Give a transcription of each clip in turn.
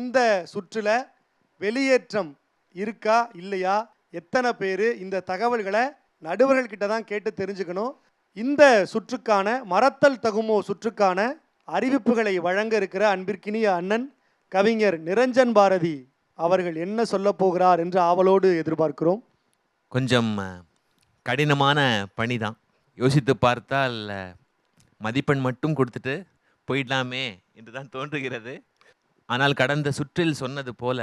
இந்த சுற்றில் வெளியேற்றம் இருக்கா இல்லையா? எத்தனை பேர் இந்த தகவல்களை நடுவர்கள்கிட்ட தான் கேட்டு தெரிஞ்சுக்கணும். இந்த சுற்றுக்கான மறத்தல் தகுமோ சுற்றுக்கான அறிவிப்புகளை வழங்க இருக்கிற அன்பிற்கினிய அண்ணன் கவிஞர் நிரஞ்சன் பாரதி அவர்கள் என்ன சொல்ல போகிறார் என்று ஆவலோடு எதிர்பார்க்கிறோம். கொஞ்சம் கடினமான பணி தான் யோசித்து பார்த்தால் மதிப்பெண் மட்டும் கொடுத்துட்டு போயிடலாமே என்று தான் தோன்றுகிறது. ஆனால் கடந்த சுற்றில் சொன்னது போல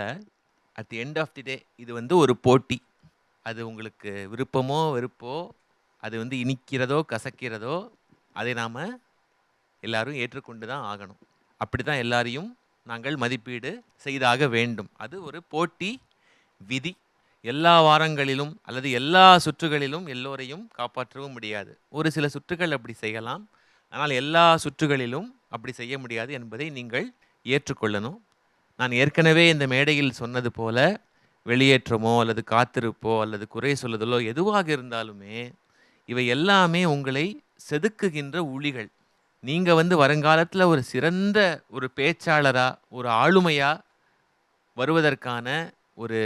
at the end of the day இது வந்து ஒரு போட்டி. அது உங்களுக்கு விருப்பமோ வெறுப்போ அது வந்து இனிக்கிறதோ கசக்கிறதோ அதை நாம் எல்லாரும் ஏற்றுக்கொண்டு தான் ஆகணும். அப்படி தான் எல்லாரையும் நாங்கள் மதிப்பீடு செய்தாக வேண்டும். அது ஒரு போட்டி விதி. எல்லா வாரங்களிலும் அல்லது எல்லா சுற்றுகளிலும் எல்லோரையும் காப்பாற்றவும் முடியாது. ஒரு சில சுற்றுகள் அப்படி செய்யலாம். ஆனால் எல்லா சுற்றுகளிலும் அப்படி செய்ய முடியாது என்பதை நீங்கள் ஏற்றுக்கொள்ளணும். நான் ஏற்கனவே இந்த மேடையில் சொன்னது போல வெளியேற்றமோ அல்லது காத்திருப்போ அல்லது குறை சொல்லுதலோ எதுவாக இருந்தாலுமே இவை எல்லாமே உங்களை செதுக்குகின்ற உளிகள். நீங்கள் வந்து வருங்காலத்தில் ஒரு சிறந்த ஒரு பேச்சாளராக ஒரு ஆளுமையாக வருவதற்கான ஒரு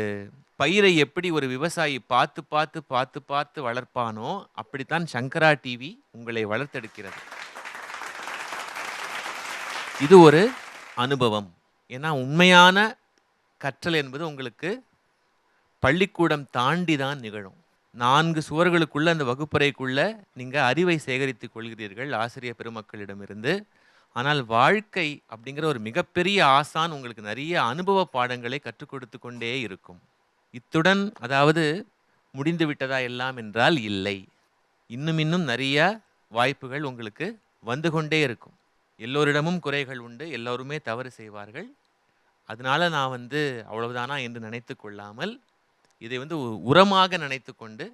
பயிரை எப்படி ஒரு விவசாயி பார்த்து பார்த்து பார்த்து பார்த்து வளர்ப்பானோ அப்படித்தான் சங்கரா டிவி உங்களை வளர்த்தெடுக்கிறது. இது ஒரு அனுபவம். ஏன்னா உண்மையான கற்றல் என்பது உங்களுக்கு பள்ளிக்கூடம் தாண்டி தான் நிகழும். நான்கு சுவர்களுக்குள்ள அந்த வகுப்பறைக்குள்ள நீங்கள் அறிவை சேகரித்துக் கொள்கிறீர்கள் ஆசிரியர் பெருமக்களிடமிருந்து. ஆனால் வாழ்க்கை அப்படிங்கிற ஒரு மிகப்பெரிய ஆசான் உங்களுக்கு நிறைய அனுபவ பாடங்களை கற்றுக் கொடுத்து கொண்டே இருக்கும். இத்துடன் அதாவது முடிந்து விட்டதா எல்லாம் என்றால் இல்லை. இன்னும் இன்னும் நிறைய வாய்ப்புகள் உங்களுக்கு வந்து கொண்டே இருக்கும். எல்லோரிடமும் குறைகள் உண்டு எல்லோருமே தவறு செய்வார்கள். அதனால நான் வந்து அவ்வளவுதானா என்று நினைத்து கொள்ளாமல் இதை வந்து உரமாக நினைத்து கொண்டு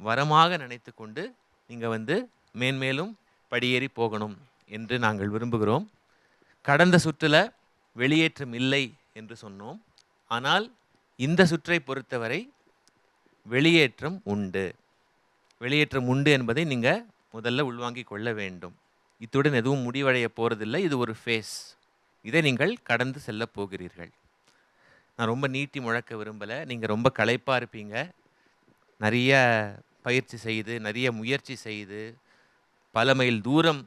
வரமாக நினைத்து கொண்டு நீங்கள் வந்து மேன்மேலும் படியேறி போகணும் என்று நாங்கள் விரும்புகிறோம். கடந்த சுற்றில் வெளியேற்றம் இல்லை என்று சொன்னோம். ஆனால் இந்த சுற்றை பொறுத்தவரை வெளியேற்றம் உண்டு. வெளியேற்றம் உண்டு என்பதை நீங்கள் முதல்ல உள்வாங்கிக் கொள்ள வேண்டும். இத்துடன் எதுவும் முடிவடைய போகிறதில்லை இது ஒரு ஃபேஸ் இதை நீங்கள் கடந்து செல்ல போகிறீர்கள். நான் ரொம்ப நீட்டி முழக்க விரும்பலை. நீங்கள் ரொம்ப களைப்பாக இருப்பீங்க. நிறைய பயிற்சி செய்து நிறைய முயற்சி செய்து பல மைல் தூரம்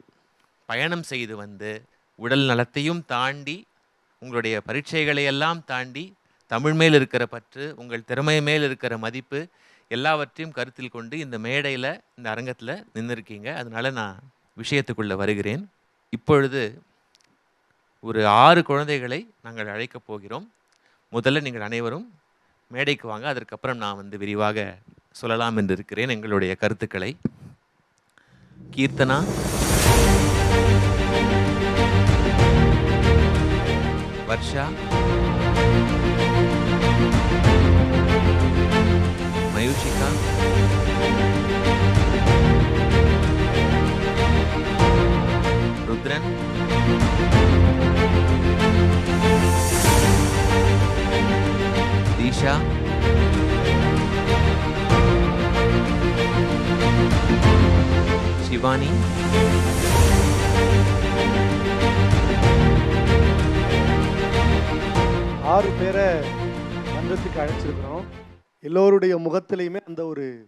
பயணம் செய்து வந்து உடல் நலத்தையும் தாண்டி உங்களுடைய பரீட்சைகளை எல்லாம் தாண்டி தமிழ் மேல் இருக்கிற பற்று உங்கள் திறமை மேல் இருக்கிற மதிப்பு எல்லாவற்றையும் கருத்தில் கொண்டு இந்த மேடையில் இந்த அரங்கத்தில் நின்றுருக்கீங்க அதனால் நான் விஷயத்துக்குள்ளே வருகிறேன். இப்பொழுது ஒரு ஆறு குழந்தைகளை நாங்கள் அழைக்கப் போகிறோம். முதல்ல நீங்கள் அனைவரும் மேடைக்கு வாங்க. அதற்கப்புறம் நான் வந்து விரிவாக சொல்லலாம் என்று இருக்கிறேன் எங்களுடைய கருத்துக்களை. கீர்த்தனா. வர்ஷா. மயூஷிகா. ருத்ரன். தீஷா சிவானி. ஆறு பேரை மன்றத்துக்கு அழைச்சிருக்கிறோம். எல்லோருடைய முகத்திலையுமே அந்த ஒரு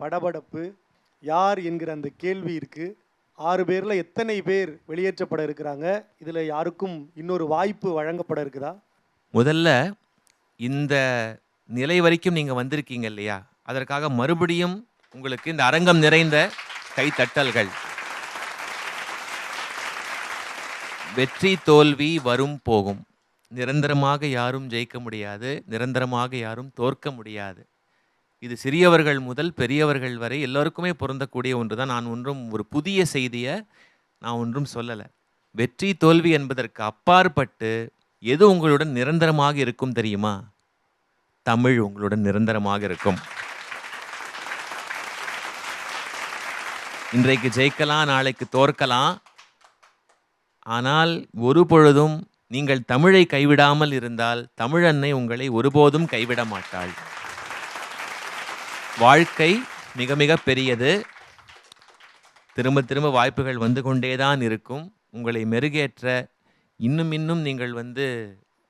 படபடப்பு யார் என்கிற அந்த கேள்வி இருக்கு. ஆறு பேர்ல எத்தனை பேர் வெளியேற்றப்பட இருக்கிறாங்க? இதுல யாருக்கும் இன்னொரு வாய்ப்பு வழங்கப்பட இருக்குதா? முதல்ல இந்த நிலை வரைக்கும் நீங்கள் வந்திருக்கீங்க இல்லையா? அதற்காக மறுபடியும் உங்களுக்கு இந்த அரங்கம் நிறைந்த கைத்தட்டல்கள். வெற்றி தோல்வி வரும் போகும். நிரந்தரமாக யாரும் ஜெயிக்க முடியாது. நிரந்தரமாக யாரும் தோற்க முடியாது. இது சிறியவர்கள் முதல் பெரியவர்கள் வரை எல்லோருக்குமே பொருந்தக்கூடிய ஒன்று தான் நான் ஒன்றும் ஒரு புதிய செய்தியை நான் ஒன்றும் சொல்லலை. வெற்றி தோல்வி என்பதற்கு அப்பாற்பட்டு எது உங்களுடன் நிரந்தரமாக இருக்கும் தெரியுமா? தமிழ் உங்களுடன் நிரந்தரமாக இருக்கும். இன்றைக்கு ஜெயிக்கலாம் நாளைக்கு தோற்கலாம். ஆனால் ஒரு பொழுதும் நீங்கள் தமிழை கைவிடாமல் இருந்தால் தமிழன்னை உங்களை ஒருபோதும் கைவிட மாட்டாள். வாழ்க்கை மிக மிக பெரியது. திரும்ப திரும்ப வாய்ப்புகள் வந்து கொண்டே தான் இருக்கும். உங்களை மெருகேற்ற இன்னும் இன்னும் நீங்கள் வந்து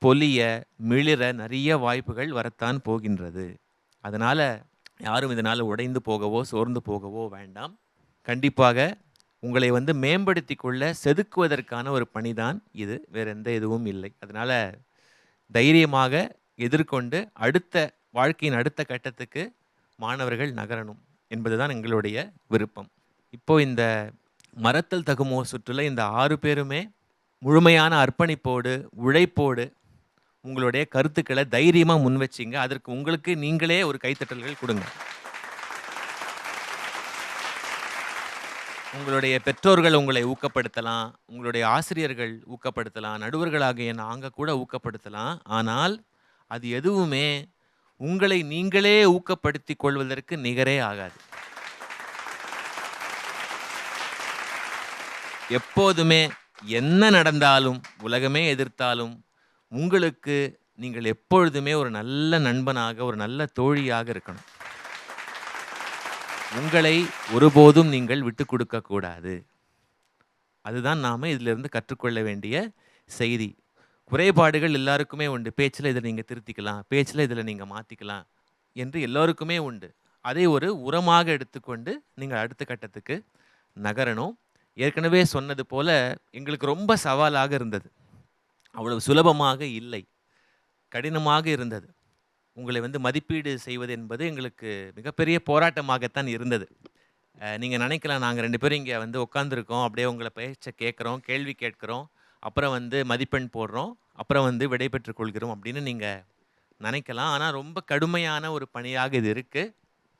பொலிய மிளிர நிறைய வாய்ப்புகள் வரத்தான் போகின்றது. அதனால் யாரும் இதனால் உடைந்து போகவோ சோர்ந்து போகவோ வேண்டாம். கண்டிப்பாக உங்களை வந்து மேம்படுத்தி கொள்ள செதுக்குவதற்கான ஒரு பணிதான் இது. வேறு எந்த இதுவும் இல்லை. அதனால் தைரியமாக எதிர்கொண்டு அடுத்த வாழ்க்கையின் அடுத்த கட்டத்துக்கு மாணவர்கள் நகரணும் என்பதுதான் எங்களுடைய விருப்பம். இப்போது இந்த மரத்தல் தகுமோ சுற்றுல இந்த ஆறு பேருமே முழுமையான அர்ப்பணிப்போடு உழைப்போடு உங்களுடைய கருத்துக்களை தைரியமாக முன் வச்சிங்க. அதற்கு உங்களுக்கு நீங்களே ஒரு கைத்தட்டல்கள் கொடுங்க. உங்களுடைய பெற்றோர்கள் உங்களை ஊக்கப்படுத்தலாம். உங்களுடைய ஆசிரியர்கள் ஊக்கப்படுத்தலாம். நடுவர்களாகிய நாங்கள் கூட ஊக்கப்படுத்தலாம். ஆனால் அது எதுவுமே உங்களை நீங்களே ஊக்கப்படுத்தி கொள்வதற்கு நிகரே ஆகாது. எப்போதுமே என்ன நடந்தாலும் உலகமே எதிர்த்தாலும் உங்களுக்கு நீங்கள் எப்பொழுதுமே ஒரு நல்ல நண்பனாக ஒரு நல்ல தோழியாக இருக்கணும். உங்களை ஒருபோதும் நீங்கள் விட்டு கொடுக்கக்கூடாது அதுதான் நாம இதிலிருந்து கற்றுக்கொள்ள வேண்டிய செய்தி. குறைபாடுகள் எல்லாருக்குமே உண்டு. பேச்சில் இதில் நீங்கள் திருத்திக்கலாம் பேச்சில் இதில் நீங்கள் மாற்றிக்கலாம் என்று எல்லோருக்குமே உண்டு. அதை ஒரு உரமாக எடுத்துக்கொண்டு நீங்கள் அடுத்த கட்டத்துக்கு நகரணும். ஏற்கனவே சொன்னது போல் எங்களுக்கு ரொம்ப சவாலாக இருந்தது. அவ்வளவு சுலபமாக இல்லை. கடினமாக இருந்தது. உங்களை வந்து மதிப்பீடு செய்வது என்பது எங்களுக்கு மிகப்பெரிய போராட்டமாகத்தான் இருந்தது. நீங்கள் நினைக்கலாம் நாங்கள் ரெண்டு பேரும் இங்கே வந்து உட்காந்துருக்கோம் அப்படியே உங்களை பேச்சை கேட்குறோம் கேள்வி கேட்குறோம். அப்புறம் வந்து மதிப்பெண் போடுறோம். அப்புறம் வந்து விடை கொள்கிறோம் அப்படின்னு நீங்கள் நினைக்கலாம். ஆனால் ரொம்ப கடுமையான ஒரு பணியாக இது இருக்குது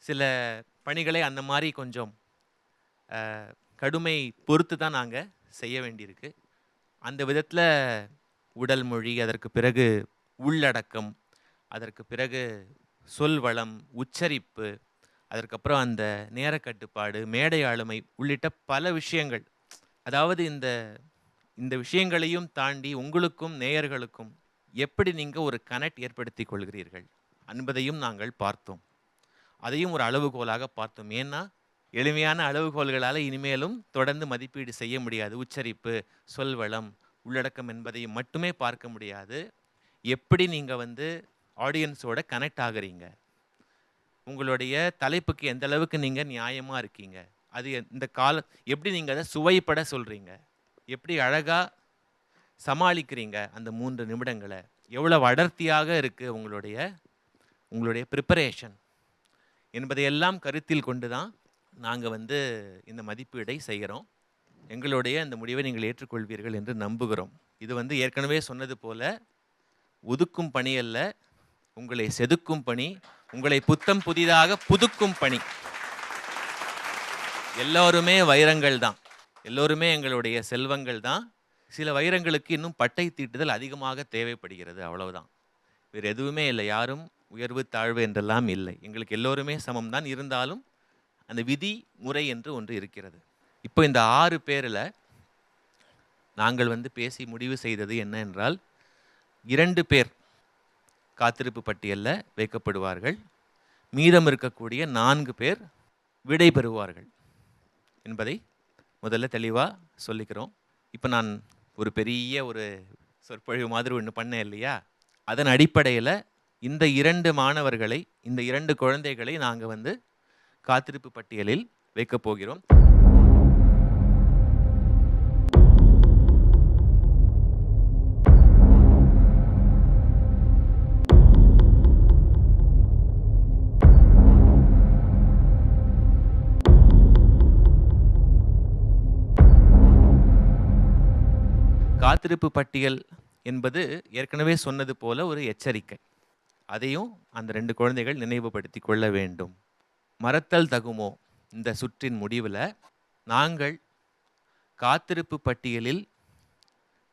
சில பணிகளை அந்த மாதிரி கொஞ்சம் கடுமை பொறுத்து தான் நாங்கள் செய்ய வேண்டியிருக்கு. அந்த விதத்தில் உடல் மொழி அதற்கு பிறகு உள்ளடக்கம் அதற்கு பிறகு சொல் வளம் உச்சரிப்பு அதற்கப்புறம் அந்த நேர கட்டுப்பாடு மேடை ஆளுமை உள்ளிட்ட பல விஷயங்கள். அதாவது இந்த இந்த விஷயங்களையும் தாண்டி உங்களுக்கும் நேயர்களுக்கும் எப்படி நீங்கள் ஒரு கனெக்ட் ஏற்படுத்தி கொள்கிறீர்கள் என்பதையும் நாங்கள் பார்த்தோம். அதையும் ஒரு அளவுகோலாக பார்த்தோம். ஏன்னா எளிமையான அளவுகோல்களால் இனிமேலும் தொடர்ந்து மதிப்பீடு செய்ய முடியாது. உச்சரிப்பு சொல்வளம் உள்ளடக்கம் என்பதையும் மட்டுமே பார்க்க முடியாது. எப்படி நீங்கள் வந்து ஆடியன்ஸோட கனெக்ட் ஆகுறீங்க? உங்களுடைய தலைப்புக்கு எந்த அளவுக்கு நீங்கள் நியாயமாக இருக்கீங்க? அது இந்த கால எப்படி நீங்கள் அதை சுவைப்பட சொல்கிறீங்க எப்படி அழகாக சமாளிக்கிறீங்க அந்த மூன்று நிமிடங்களை? எவ்வளோ அடர்த்தியாக இருக்குது உங்களுடைய உங்களுடைய ப்ரிப்பரேஷன் என்பதையெல்லாம் கருத்தில் கொண்டு தான் நாங்கள் வந்து இந்த மதிப்பீடை செய்கிறோம். எங்களுடைய இந்த முடிவை நீங்கள் ஏற்றுக்கொள்வீர்கள் என்று நம்புகிறோம். இது வந்து ஏற்கனவே சொன்னது போல ஒதுக்கும் பணி அல்ல உங்களை செதுக்கும் பணி உங்களை புத்தம் புதிதாக புதுக்கும் பணி. எல்லோருமே வைரங்கள் தான். எல்லோருமே எங்களுடைய செல்வங்கள் தான். சில வைரங்களுக்கு இன்னும் பட்டை தீட்டுதல் அதிகமாக தேவைப்படுகிறது அவ்வளவுதான். வேறு எதுவுமே இல்லை யாரும் உயர்வு தாழ்வு என்றெல்லாம் இல்லை. எங்களுக்கு எல்லோருமே சமம் தான் இருந்தாலும் அந்த விதி முறை என்று ஒன்று இருக்கிறது. இப்போ இந்த ஆறு பேரில் நாங்கள் வந்து பேசி முடிவு செய்தது என்ன என்றால் இரண்டு பேர் காத்திருப்பு பட்டியலில் வைக்கப்படுவார்கள். மீதம் இருக்கக்கூடிய நான்கு பேர் விடை பெறுவார்கள் என்பதை முதல்ல தெளிவாக சொல்லிக்கிறோம். இப்போ நான் ஒரு பெரிய ஒரு சொற்பொழிவு மாதிரி ஒன்று பண்ணேன் இல்லையா? அதன் அடிப்படையில் இந்த இரண்டு மாணவர்களை இந்த இரண்டு குழந்தைகளை நாங்கள் வந்து காத்திருப்பு பட்டியலில் வைக்கப் போகிறோம். காத்திருப்பு பட்டியல் என்பது ஏற்கனவே சொன்னது போல ஒரு எச்சரிக்கை. அதையும் அந்த ரெண்டு குழந்தைகள் நினைவுபடுத்தி கொள்ள வேண்டும். மறத்தல் தகுமோ? இந்த சுற்றின் முடிவில் நாங்கள் காத்திருப்பு பட்டியலில்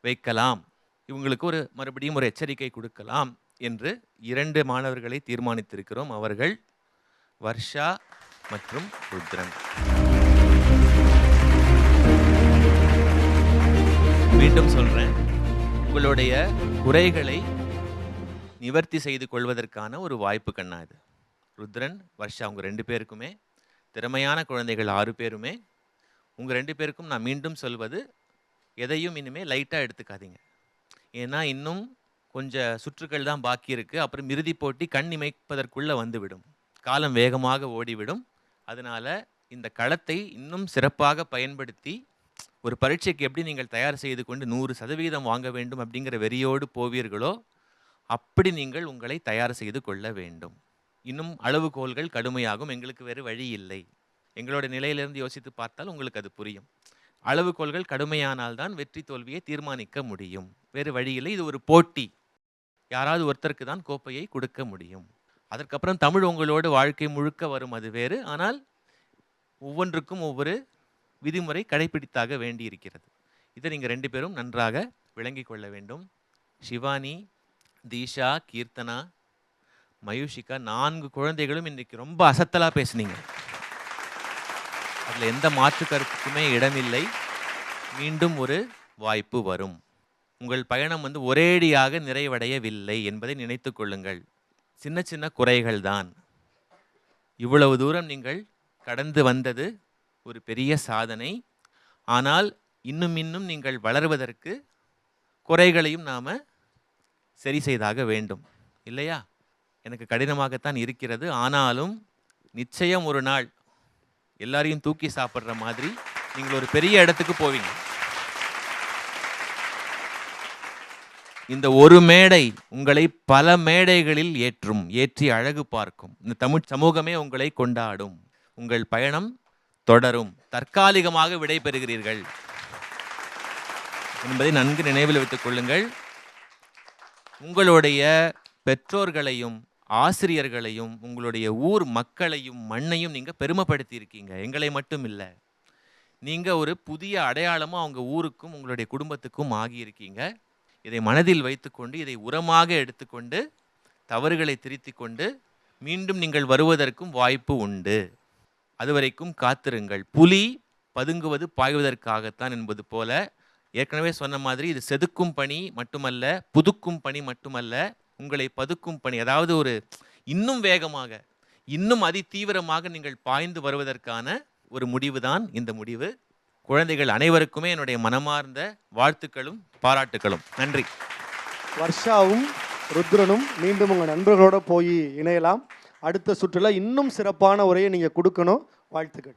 வைக்கலாம். இவங்களுக்கு ஒரு மறுபடியும் ஒரு எச்சரிக்கை கொடுக்கலாம் என்று இரண்டு மாணவர்களை தீர்மானித்திருக்கிறோம். அவர்கள் வர்ஷா மற்றும் ருத்ரன். மீண்டும் சொல்றேன். உங்களுடைய குறைகளை நிவர்த்தி செய்து கொள்வதற்கான ஒரு வாய்ப்பு கண்ணா இது. ருத்ரன் வர்ஷா அவங்க ரெண்டு பேருக்குமே திறமையான குழந்தைகள் ஆறு பேருமே உங்க ரெண்டு பேருக்கும் நான் மீண்டும் சொல்வது எதையும் இனிமே லைட்டாக எடுத்துக்காதீங்க. ஏன்னா இன்னும் கொஞ்சம் சுற்றுக்கள் தான் பாக்கி இருக்கு. அப்புறம் இறுதி போட்டி கண் இமைப்பதற்குள்ளே வந்துவிடும். காலம் வேகமாக ஓடிவிடும். அதனால இந்த களத்தை இன்னும் சிறப்பாக பயன்படுத்தி ஒரு பரீட்சைக்கு எப்படி நீங்கள் தயார் செய்து கொண்டு நூறு சதவீதம் வாங்க வேண்டும் அப்படிங்கிற வெறியோடு போவீர்களோ அப்படி நீங்கள் உங்களை தயார் செய்து கொள்ள வேண்டும். இன்னும் அளவுகோல்கள் கடுமையாகும் எங்களுக்கு வேறு வழி இல்லை. எங்களோட நிலையிலிருந்து யோசித்து பார்த்தால் உங்களுக்கு அது புரியும். அளவுகோல்கள் கடுமையானால்தான் வெற்றி தோல்வியை தீர்மானிக்க முடியும். வேறு வழி இல்லை இது ஒரு போட்டி. யாராவது ஒருத்தருக்கு தான் கோப்பையை கொடுக்க முடியும். அதற்கப்புறம் தமிழ் உங்களோடு வாழ்க்கை முழுக்க வரும் அது வேறு. ஆனால் ஒவ்வொன்றுக்கும் ஒவ்வொரு விதிமுறை கடைபிடித்தாக வேண்டியிருக்கிறது. இதை நீங்கள் ரெண்டு பேரும் நன்றாக விளங்கிக் கொள்ள வேண்டும். சிவானி தீஷா கீர்த்தனா மயூஷிகா நான்கு குழந்தைகளும் இன்றைக்கு ரொம்ப அசத்தலாக பேசுனீங்க. அதில் எந்த மாற்று கருத்துக்குமே இடமில்லை. மீண்டும் ஒரு வாய்ப்பு வரும். உங்கள் பயணம் வந்து ஒரேடியாக நிறைவடையவில்லை என்பதை நினைத்து கொள்ளுங்கள். சின்ன சின்ன குறைகள் தான். இவ்வளவு தூரம் நீங்கள் கடந்து வந்தது ஒரு பெரிய சாதனை. ஆனால் இன்னும் இன்னும் நீங்கள் வளருவதற்கு குறைகளையும் நாம் சரி செய்தாக வேண்டும். இல்லையா? எனக்கு கடினமாகத்தான் இருக்கிறது. ஆனாலும் நிச்சயம் ஒரு நாள் எல்லாரையும் தூக்கி சாப்பிட்ற மாதிரி நீங்கள் ஒரு பெரிய இடத்துக்கு போவீங்க. இந்த ஒரு மேடை உங்களை பல மேடைகளில் ஏற்றும் ஏற்றி அழகு பார்க்கும். இந்த தமிழ் சமூகமே உங்களை கொண்டாடும். உங்கள் பயணம் தொடரும். தற்காலிகமாக விடை பெறுகிறீர்கள் என்பதை நன்கு நினைவில் வைத்துக் கொள்ளுங்கள். உங்களுடைய பெற்றோர்களையும் ஆசிரியர்களையும் உங்களுடைய ஊர் மக்களையும் மண்ணையும் நீங்கள் பெருமைப்படுத்தி இருக்கீங்க எங்களை மட்டும் இல்லை. நீங்கள் ஒரு புதிய அடையாளமாக அவங்க ஊருக்கும் உங்களுடைய குடும்பத்துக்கும் ஆகியிருக்கீங்க. இதை மனதில் வைத்துக்கொண்டு இதை உரமாக எடுத்துக்கொண்டு தவறுகளை திருத்தி கொண்டு மீண்டும் நீங்கள் வருவதற்கும் வாய்ப்பு உண்டு. அதுவரைக்கும் காத்திருங்கள். புலி பதுங்குவது பாய்வதற்காகத்தான் என்பது போல ஏற்கனவே சொன்ன மாதிரி இது செதுக்கும் பணி மட்டுமல்ல புதுக்கும் பணி மட்டுமல்ல உங்களை பதுக்கும் பணி அதாவது ஒரு இன்னும் வேகமாக இன்னும் அதி தீவிரமாக நீங்கள் பாய்ந்து வருவதற்கான ஒரு முடிவு தான் இந்த முடிவு. குழந்தைகள் அனைவருக்குமே என்னுடைய மனமார்ந்த வாழ்த்துக்களும் பாராட்டுக்களும். நன்றி. வர்ஷாவும் ருத்ரனும் மீண்டும் உங்கள் நண்பர்களோடு போய் இணையலாம். அடுத்த சுற்றுல இன்னும் சிறப்பான உரையை நீங்கள் கொடுக்கணும். வாழ்த்துக்கள்.